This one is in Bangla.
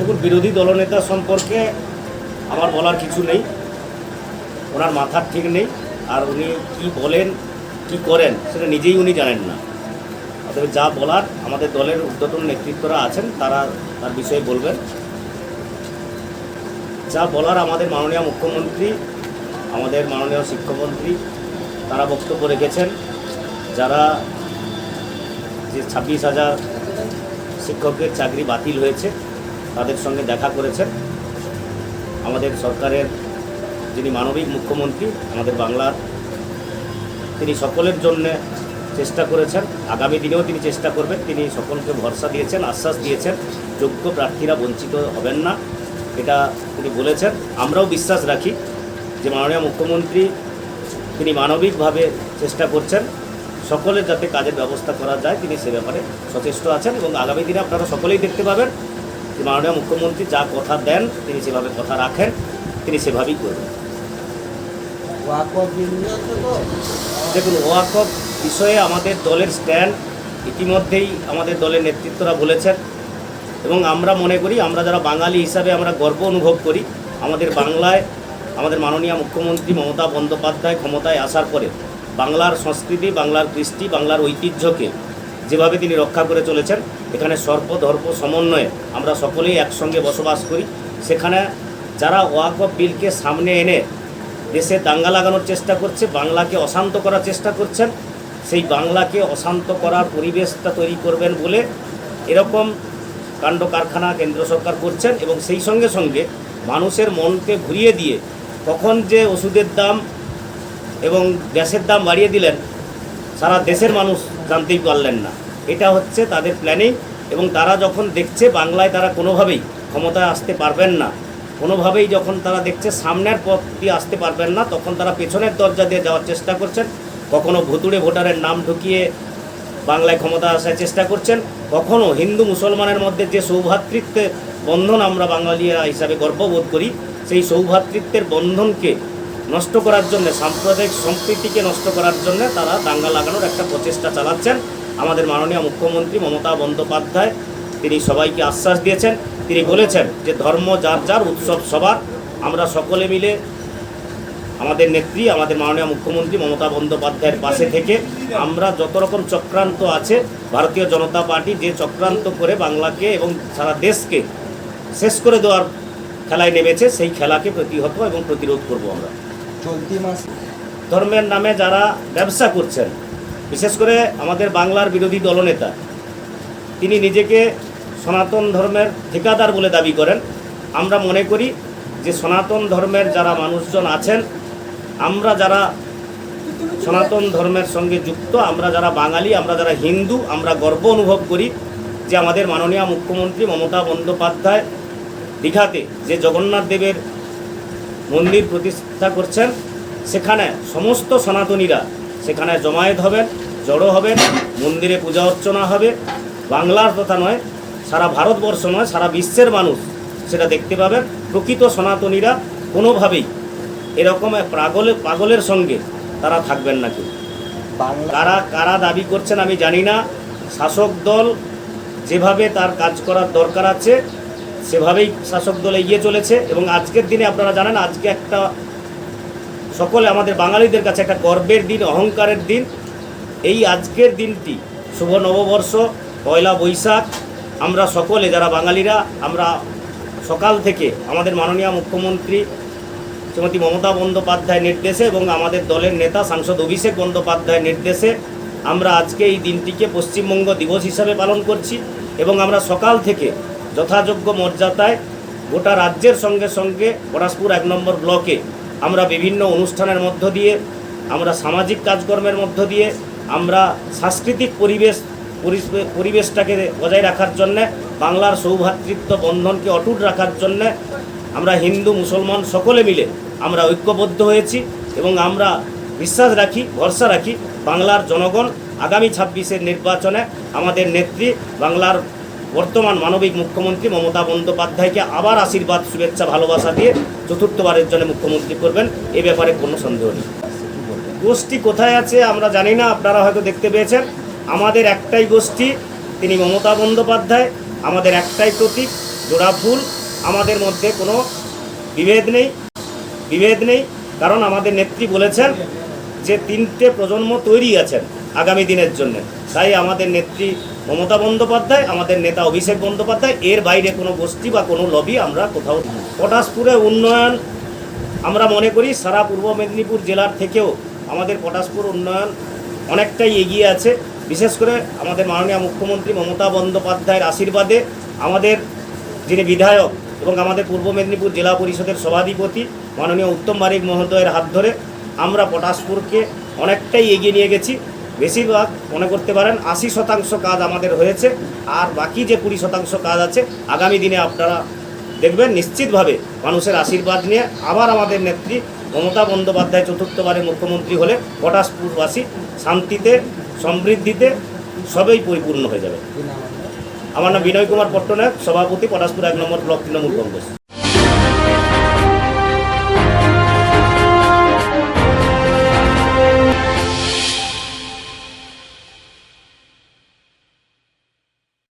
দেখুন, বিরোধী দলনেতা সম্পর্কে আমার বলার কিছু নেই। ওনার মাথার ঠিক নেই, আর উনি কি বলেন, কি করেন, সেটা নিজেই উনি জানেন না। অতএব যা বলার, আমাদের দলের উদ্যতন নেতৃত্বরা আছেন, তারা তার বিষয়ে বলবেন। যা বলার আমাদের মাননীয় মুখ্যমন্ত্রী, আমাদের মাননীয় শিক্ষামন্ত্রী, তারা বক্তব্য রেখেছেন। যারা যে ছাব্বিশ হাজার শিক্ষকের চাকরি বাতিল হয়েছে তাদের সঙ্গে দেখা করেছেন। আমাদের সরকারের যিনি মানবিক মুখ্যমন্ত্রী, আমাদের বাংলার তিনি সকলের জন্য চেষ্টা করেছেন। আগামী দিনেও তিনি চেষ্টা করবেন। তিনি সকলকে ভরসা দিয়েছেন, আশ্বাস দিয়েছেন, যোগ্য প্রার্থীরা বঞ্চিত হবেন না। এটা তিনি বলেছেন। আমরাও বিশ্বাস রাখি যে মাননীয় মুখ্যমন্ত্রী তিনি মানবিকভাবে চেষ্টা করছেন। সকলের যাতে কাজের ব্যবস্থা করা যায়, তিনি সে ব্যাপারে সচেষ্ট আছেন এবং আগামী দিনে আপনারা সকলেই দেখতে পাবেন মাননীয় মুখ্যমন্ত্রী যা কথা দেন তিনি সেভাবে কথা রাখেন তিনি সেভাবেই করবেন। দেখুন ওয়াকফ বিষয়ে আমাদের দলের স্ট্যান্ড ইতিমধ্যেই আমাদের দলের নেতৃত্বরা বলেছেন এবং আমরা মনে করি আমরা যারা বাঙালি হিসাবে আমরা গর্ব অনুভব করি আমাদের বাংলায় আমাদের মাননীয় মুখ্যমন্ত্রী মমতা বন্দ্যোপাধ্যায় ক্ষমতায় আসার পরে বাংলার সংস্কৃতি বাংলার কৃষ্টি বাংলার ঐতিহ্যকে যেভাবে তিনি রক্ষা করে চলেছেন, এখানে সর্বধর্ম সমন্বয়ে আমরা সকলেই একসঙ্গে বসবাস করি। সেখানে যারা ওয়াকফ বিলকে সামনে এনে দেশে দাঙ্গা লাগানোর চেষ্টা করছে, বাংলাকে অশান্ত করার চেষ্টা করছেন, সেই বাংলাকে অশান্ত করার পরিবেশটা তৈরি করবেন বলে এরকম কাণ্ড কারখানা কেন্দ্র সরকার করছেন এবং সেই সঙ্গে সঙ্গে মানুষের মনকে ঘুরিয়ে দিয়ে কখন যে ওষুধের দাম এবং গ্যাসের দাম বাড়িয়ে দিলেন, সারা দেশের মানুষ জানতেই পারলেন না। এটা হচ্ছে তাদের প্ল্যানিং এবং তারা যখন দেখছে বাংলায় তারা কোনোভাবেই ক্ষমতায় আসতে পারবেন না, কোনোভাবেই যখন তারা দেখছে সামনের পথ দিয়ে আসতে পারবেন না, তখন তারা পেছনের দরজা দিয়ে যাওয়ার চেষ্টা করছেন। কখনো ভুতুড়ে ভোটারের নাম ঢুকিয়ে বাংলায় ক্ষমতা আসার চেষ্টা করছেন। কখনো হিন্দু মুসলমানের মধ্যে যে সৌভ্রাতৃত্বের বন্ধন আমরা বাঙালিরা হিসাবে গর্ববোধ করি, সেই সৌভ্রাতৃত্বের বন্ধনকে নষ্ট করার জন্য, সাম্প্রদায়িক সম্প্রীতিকে নষ্ট করার জন্য তারা দাঙ্গা লাগানোর একটা প্রচেষ্টা চালাচ্ছেন। আমাদের মাননীয় মুখ্যমন্ত্রী মমতা বন্দ্যোপাধ্যায় তিনি সবাইকে আশ্বাস দিয়েছেন। তিনি বলেছেন যে ধর্ম যার যার উৎসব সবার। আমরা সকলে মিলে আমাদের নেত্রী আমাদের মাননীয় মুখ্যমন্ত্রী মমতা বন্দ্যোপাধ্যায়ের পাশে থেকে আমরা যত রকম চক্রান্ত আছে ভারতীয় জনতা পার্টি যে চক্রান্ত করে বাংলাকে এবং সারা দেশকে শেষ করে দেওয়ার খেলায় নেমেছে সেই খেলাকে প্রতিহত এবং প্রতিরোধ করব আমরা। চলতি মাস ধর্মের নামে যারা ব্যবসা করছেন বিশেষ করে আমাদের বাংলার বিরোধী দলনেতা, তিনি নিজেকে সনাতন ধর্মের ঠিকাদার বলে দাবি করেন। আমরা মনে করি যে সনাতন ধর্মের যারা মানুষজন আছেন, আমরা যারা সনাতন ধর্মের সঙ্গে যুক্ত, আমরা যারা বাঙালি, আমরা যারা হিন্দু, আমরা গর্ব অনুভব করি যে আমাদের মাননীয় মুখ্যমন্ত্রী মমতা বন্দ্যোপাধ্যায় দীঘাতে যে জগন্নাথ দেবের মন্দির প্রতিষ্ঠা করছেন, সেখানে সমস্ত সনাতনীরা সেখানে জমায়েত হবেন জড়ো হবেন মন্দিরে পূজা অর্চনা হবে। বাংলার কথা নয় সারা ভারতবর্ষ নয় সারা বিশ্বের মানুষ সেটা দেখতে পাবেন প্রকৃত সনাতনীরা কোনোভাবেই এরকম পাগলের পাগলের সঙ্গে তারা থাকবেন না কেউ। কারা কারা দাবি করছেন আমি জানি না। শাসক দল যেভাবে তার কাজ করার দরকার আছে সেভাবেই শাসক দল এগিয়ে চলেছে। এবং আজকের দিনে আপনারা জানেন আজকে একটা সকলে আমাদের বাঙালিদের কাছে একটা গর্বের দিন, অহংকারের দিন। এই আজকের দিনটি, শুভ নববর্ষ, পয়লা বৈশাখ, আমরা সকলে যারা বাঙালিরা, আমরা সকাল থেকে আমাদের মাননীয় মুখ্যমন্ত্রী শ্রীমতী মমতা বন্দ্যোপাধ্যায়ের নির্দেশে এবং আমাদের দলের নেতা সাংসদ অভিষেক বন্দ্যোপাধ্যায়ের নির্দেশে আমরা আজকে এই দিনটিকে পশ্চিমবঙ্গ দিবস হিসাবে পালন করছি এবং আমরা সকাল থেকে যথাযোগ্য মর্যাদায় গোটা রাজ্যের সঙ্গে সঙ্গে পরাশপুর এক নম্বর ব্লকে আমরা বিভিন্ন অনুষ্ঠানের মধ্য দিয়ে, আমরা সামাজিক কাজকর্মের মধ্য দিয়ে, আমরা সাংস্কৃতিক পরিবেশ পরিবেশটাকে বজায় রাখার জন্যে, বাংলার সৌভ্রাতৃত্ব বন্ধনকে অটুট রাখার জন্যে, আমরা হিন্দু, মুসলমান সকলে মিলে আমরা ঐক্যবদ্ধ হয়েছি এবং আমরা বিশ্বাস রাখি, ভরসা রাখি, বাংলার জনগণ আগামী ছাব্বিশের নির্বাচনে আমাদের নেত্রী, বাংলার বর্তমান মানবিক মুখ্যমন্ত্রী মমতা বন্দ্যোপাধ্যায়কে আবার আশীর্বাদ, শুভেচ্ছা, ভালোবাসা দিয়ে চতুর্থবারের জন্য মুখ্যমন্ত্রী করবেন, এ ব্যাপারে কোনো সন্দেহ নেই। গোষ্ঠী কোথায় আছে আমরা জানি না, আপনারা হয়তো দেখতে পেয়েছেন। আমাদের একটাই গোষ্ঠী, তিনি মমতা বন্দ্যোপাধ্যায়, আমাদের একটাই প্রতীক, জোড়া ফুল, আমাদের মধ্যে কোনো বিভেদ নেই বিভেদ নেই, কারণ আমাদের নেত্রী বলেছেন যে তিনটে প্রজন্ম তৈরি আছেন আগামী দিনের জন্য। তাই আমাদের নেত্রী মমতা বন্দ্যোপাধ্যায়, আমাদের নেতা অভিষেক বন্দ্যোপাধ্যায়, এর বাইরে কোনো গোষ্ঠী বা কোনো লবি আমরা কোথাও পটাশপুরে উন্নয়ন আমরা মনে করি, সারা পূর্ব মেদিনীপুর জেলার থেকেও আমাদের পটাশপুর উন্নয়ন অনেকটাই এগিয়ে আছে। বিশেষ করে আমাদের মাননীয় মুখ্যমন্ত্রী মমতা বন্দ্যোপাধ্যায়ের আশীর্বাদে আমাদের যিনি বিধায়ক এবং আমাদের পূর্ব মেদিনীপুর জেলা পরিষদের সভাধিপতি মাননীয় উত্তম বারিক মহোদয়ের হাত ধরে আমরা পটাশপুরকে অনেকটাই এগিয়ে নিয়ে গেছি। বেশিরভাগ মনে করতে পারেন আশি শতাংশ কাজ আমাদের হয়েছে, আর বাকি যে কুড়ি শতাংশ কাজ আছে, আগামী দিনে আপনারা দেখবেন নিশ্চিতভাবে মানুষের আশীর্বাদ নিয়ে আবার আমাদের নেত্রী মমতা বন্দ্যোপাধ্যায় চতুর্থবারের মুখ্যমন্ত্রী হলে পটাশপুরবাসী শান্তিতে, সমৃদ্ধিতে সবই পরিপূর্ণ হয়ে যাবে। আমার নাম বিনয় কুমার পট্টনায়ক, সভাপতি পটাশপুর এক নম্বর ব্লক তৃণমূল কংগ্রেস।